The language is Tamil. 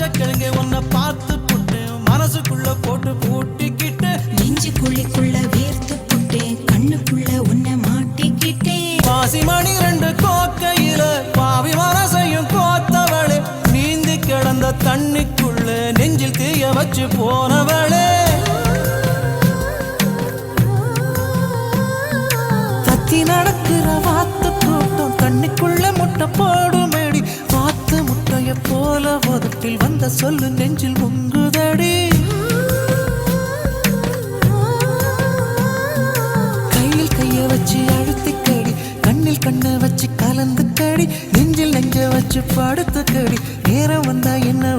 பச்சை கிழங்கு உன்னை பார்த்து புட்டு மனசுக்குள்ள போட்டு பூட்டிக்கிட்டு. நெஞ்சுக்குள்ளிக்குள்ள வேர்த்து புட்டேன் கண்ணுக்குள்ள உன்னை மாட்டிக்கிட்டேன் பாசி மணி ரெண்டு கோக்கையில பாவி மனசையும் கோத்தவளே. நீந்தி கிடந்த தண்ணிக்குள்ள நெஞ்சில் தீய வச்சு போனவளே. தத்தி நடக்கிற வாத்து கூட்டம் தண்ணிக்குள்ள முட்டை போடுமேடி. வாத்து முட்டைய போல உதட்டில் வந்த சொல்லு நெஞ்சில் முங்குதடி கையில் கைய வச்சு அழுத்திக்கடி கண்ணில் கண்ணை வச்சு கலந்து கடி நெஞ்சில் நெஞ்ச வச்சு படுத்து கடி நேரம் வந்தா என்ன